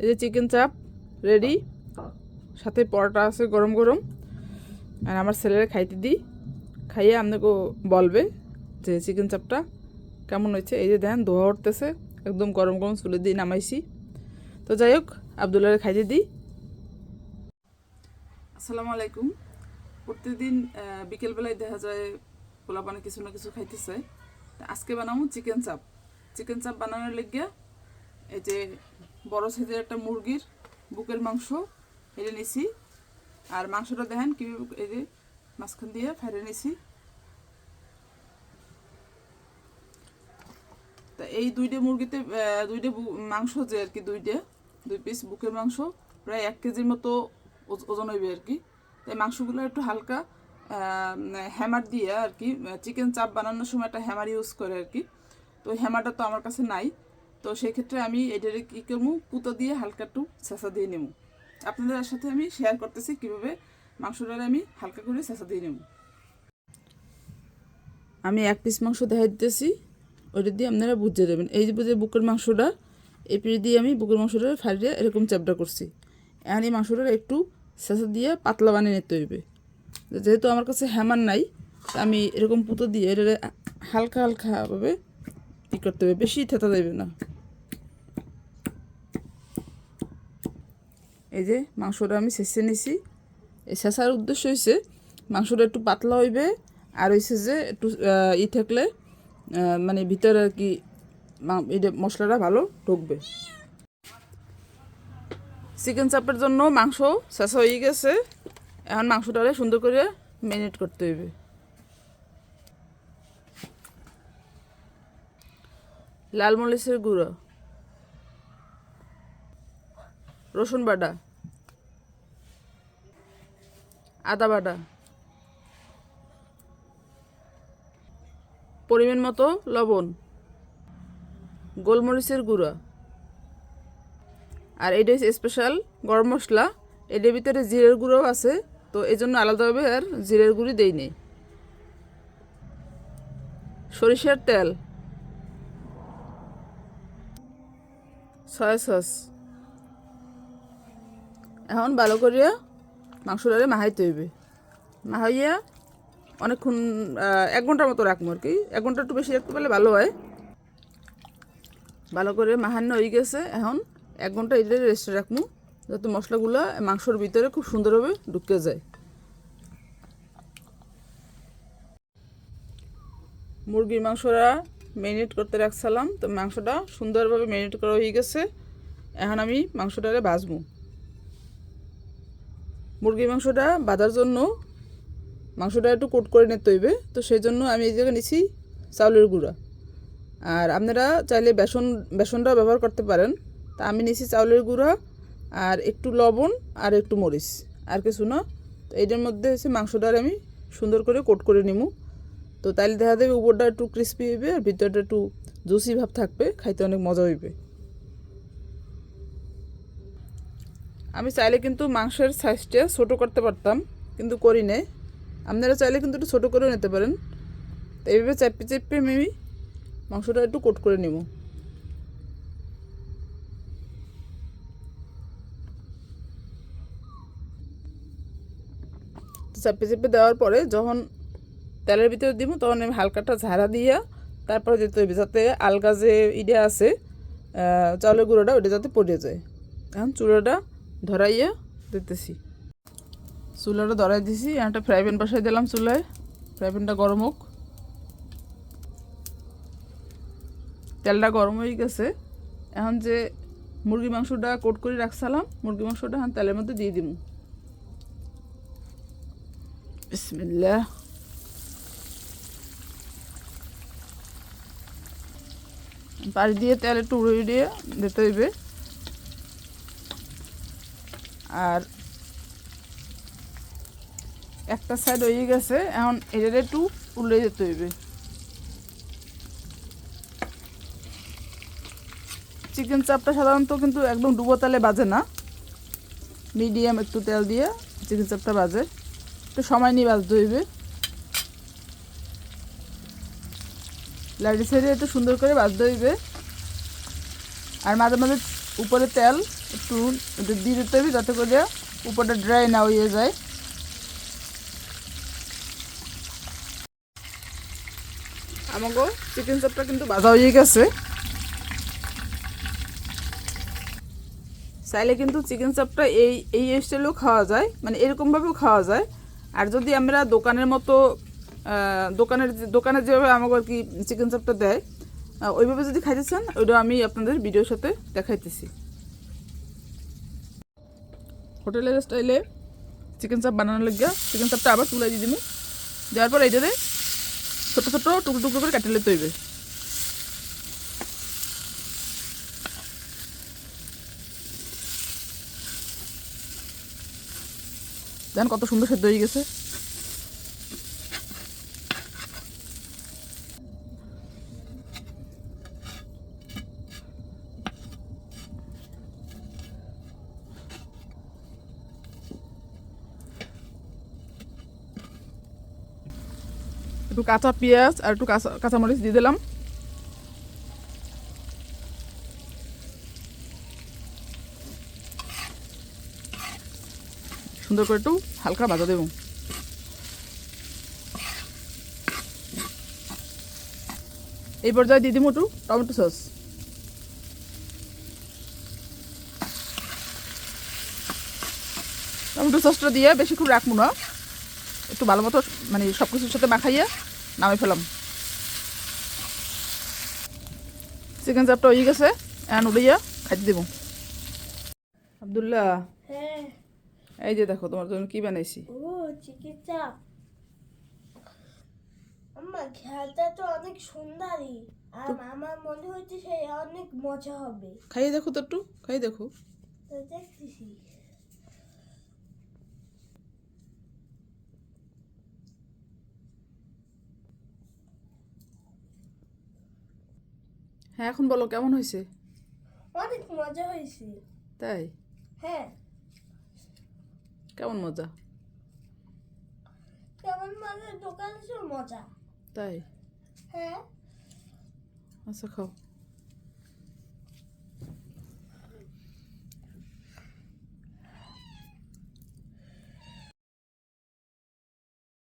এই যে চিকেন চাপ রেডি সাথে পরোটা আছে গরম গরম। আর আমার ছেলেরা খাইতে দিই খাইয়ে আপনাকে বলবে যে চিকেন চাপটা কেমন হয়েছে? এই যে দেন ধোয়া উঠতেছে। একদম গরম গরম চুলে দিয়ে নামাইছি। তো যাই হোক আবদুল্লারে খাইতে দিই আসসালামু আলাইকুম। প্রতিদিন বিকেলবেলায় দেখা যায় পোলাপানে কিছু না কিছু খাইতেছে। আজকে বানাবো চিকেন চাপ চিকেন চাপ বানানোর লেগে এই যে বড় সাইজের একটা মুরগির বুকের মাংস এটা নিছি। আর মাংসটা দেখেন কীভাবে এই যে মাঝখান দিয়ে ফেরে নিছি। তা এই দুইটা মুরগিতে দুইটা মাংস যে আর কি দুইটা, দুই পিস বুকের মাংস, প্রায় এক কেজির মতো ওজন হইবে আর কি। তাই মাংসগুলো একটু হালকা হ্যামার দিয়ে আর কি চিকেন চাপ বানানোর সময় একটা হ্যামার ইউজ করে আর কি। তো হ্যামারটা তো আমার কাছে নাই তো সেই ক্ষেত্রে আমি এটারে কী করব, পুতো দিয়ে হালকা একটু চেঁচা দিয়ে নেব। আপনাদের সাথে আমি শেয়ার করতেছি কীভাবে মাংসটারে আমি হালকা করে চেঁচা দিয়ে নেব। আমি এক পিস মাংস দেখাই দিতেছি, ওইটা দিয়ে আপনারা বুঝে দেবেন এই যে বুকের মাংসটা, এই পিস দিয়ে আমি বুকের মাংসটা ফাড়িয়ে এরকম চ্যাপটা করছি। এখন এই মাংসটা একটু শেষে দিয়ে পাতলা বানিয়ে নিতে হইবে। যেহেতু আমার কাছে হ্যামার নাই আমি এরকম পুতো দিয়ে এটা হালকা হালকাভাবে ই করতে হবে, বেশি থেতা দেবে না। এই যে মাংসটা আমি শেষে নিছি। শেষার উদ্দেশ্য হয়েছে মাংসটা একটু পাতলা হইবে, আর হয়েছে যে একটু ই থাকলে মানে ভিতরে আর কি মশলাটা ভালো ঢুকবে। চিকেন চাপের জন্য মাংস শেষ হয়ে গেছে। এখন মাংসটারে সুন্দর করে ম্যারিনেট করতে হইবে। লাল মরিচের গুঁড়ো। রসুন বাটা। আদা বাটা। পরিমাণ মতো লবণ। গোলমরিচের গুঁড়া। আর এটা হচ্ছে স্পেশাল গরম মশলা। এটার ভিতরে জিরের গুঁড়োও আছে। তো এই জন্য আলাদাভাবে আর জিরের গুঁড়ি দেই নেই। সরিষার তেল। Soya sauce. এখন ভালো করিয়া মাংসটারে মাহাইতে হইবে। মাহাইয়া অনেকক্ষণ এক ঘণ্টার মতো রাখব আর কি। এক ঘণ্টা একটু বেশি রাখতে পারলে ভালো হয়। ভালো করে মাহান্ন হয়ে গেছে। এখন এক ঘণ্টা এটা রেস্টে রাখব। যাতে মশলাগুলো মাংসর ভিতরে খুব সুন্দরভাবে ঢুকে যায়। মুরগির মাংসটা ম্যারিনেট করতে রাখছিলাম। তো মাংসটা সুন্দরভাবে ম্যারিনেট করা হয়ে গেছে। এখন আমি মাংসটারে ভাজবো। মুরগির মাংসটা বাঁধার জন্য মাংসটা একটু কোট করে নিতে হইবে। তো সেই জন্য আমি এই জায়গায় নিছি চাউলের গুঁড়া। আর আপনারা চাইলে বেসন, বেসনটাও ব্যবহার করতে পারেন। তা আমি নিছি চাউলের গুঁড়া আর একটু লবণ আর একটু মরিচ আর কিছু না। তো এইটার মধ্যে হচ্ছে মাংসটার আমি সুন্দর করে কোট করে নিমু। তো তাইলে দেখা যাবে উপরটা একটু ক্রিস্পি হইবে আর ভিতরটা একটু জুসি ভাব থাকবে, খাইতে অনেক মজা হইবে। আমি চাইলে কিন্তু মাংসের সাইজটা ছোটো করতে পারতাম, কিন্তু করি নাই আপনারা চাইলে কিন্তু একটু ছোটো করেও নিতে পারেন। তো এইভাবে চাপে চাপে আমি মাংসটা একটু কোট করে নিব। চাপে চেপে দেওয়ার পরে যখন তেলের ভিতরে দিব, তখন আমি হালকাটা ঝাড়া দিয়া তারপরে যেতে হইবে, যাতে আলগা যে ইডে আছে চাউলের গুঁড়োটা ওটা যাতে পড়ে যায়। এখন চুলাটা ধরাইয়া দিতেছি। চুলাটা ধরাই দিছি, একটা ফ্রাই প্যান বসাই দিলাম চুলায়। ফ্রাই প্যানটা গরম হোক। তেলটা গরম হয়ে গেছে। এখন যে মুরগি মাংসটা কোট করে রাখছিলাম মুরগি মাংসটা এখন তেলের মধ্যে দিয়ে দিব বিসমিল্লাহ। পাশ দিয়ে তেল একটু উড়িয়ে দিয়ে দিতে হইবে। আর একটা সাইড হয়ে গেছে, এখন এটা একটু উল্টে যেতে হইবে। চিকেন চাপটা সাধারণত কিন্তু একদম ডুবো তেলে বাজে না। মিডিয়াম একটু তেল দিয়ে চিকেন চাপটা বাজে। একটু সময় নিয়ে বাজতে হইবে। লাইট সাইডে একটু সুন্দর করে বাজতে হইবে। আর মাঝে মাঝে উপরে তেল, একটু দিয়ে দিতে হবে যাতে করে উপরটা ড্রাই না হয়ে যায়। আমাকে চিকেন চাপটা কিন্তু ভাজা হয়ে গেছে। চাইলে কিন্তু চিকেন চাপটা এই এই স্টাইলেও খাওয়া যায় মানে এরকমভাবেও খাওয়া যায়। আর যদি আমরা দোকানের মতো দোকানের দোকানে যেভাবে আমাকে আর কি চিকেন চাপটা দেয় ওইভাবে যদি খাইতে চান, ওইটা আমি আপনাদের ভিডিওর সাথে দেখাইতেছি। হোটেলের স্টাইলে চিকেন চাপ বানানোর লাগিয়া চিকেন চাপটা আবার তুলে দিয়ে দিব। দেওয়ার পর এইটাতে ছোটো ছোটো টুকরো টুকরো করে কাটিলে তৈবে দেখেন কত সুন্দর সেদ্ধ হয়ে গেছে। একটু কাঁচা পেঁয়াজ আর একটু কাঁচা, কাঁচামরিচ দিয়ে দিলাম। সুন্দর করে একটু হালকা ভাজা দেব। এই পর্যায়ে দিয়ে দিব একটু টমেটো সস। টমেটো সসটা দিয়ে বেশিক্ষণ রাখব না। একটু ভালো মতো মানে সব কিছুর সাথে মাখাইয়া নামে ফেলাম। চিকেন চাপটা হয়ে গেছে এখন উড়িয়া খাইতে দেবো। আবদুল্লাহ হ্যাঁ। এই যে দেখো তোমার জন্য কি বানাইছি? ও চিকেন চাপ আমার খেয়ালটা তো অনেক সুন্দরই আর আমার মনে হচ্ছে সে অনেক মজা হবে। খাইয়ে দেখো তো একটু খাইয়ে দেখো। দেখতেছি। হ্যাঁ এখন বলো কেমন হয়েছে? অনেক মজা হয়েছে। তাই? হ্যাঁ। কেমন মজা? কেমন মজা? দোকানে মজা। তাই? হ্যাঁ। আচ্ছা খাও।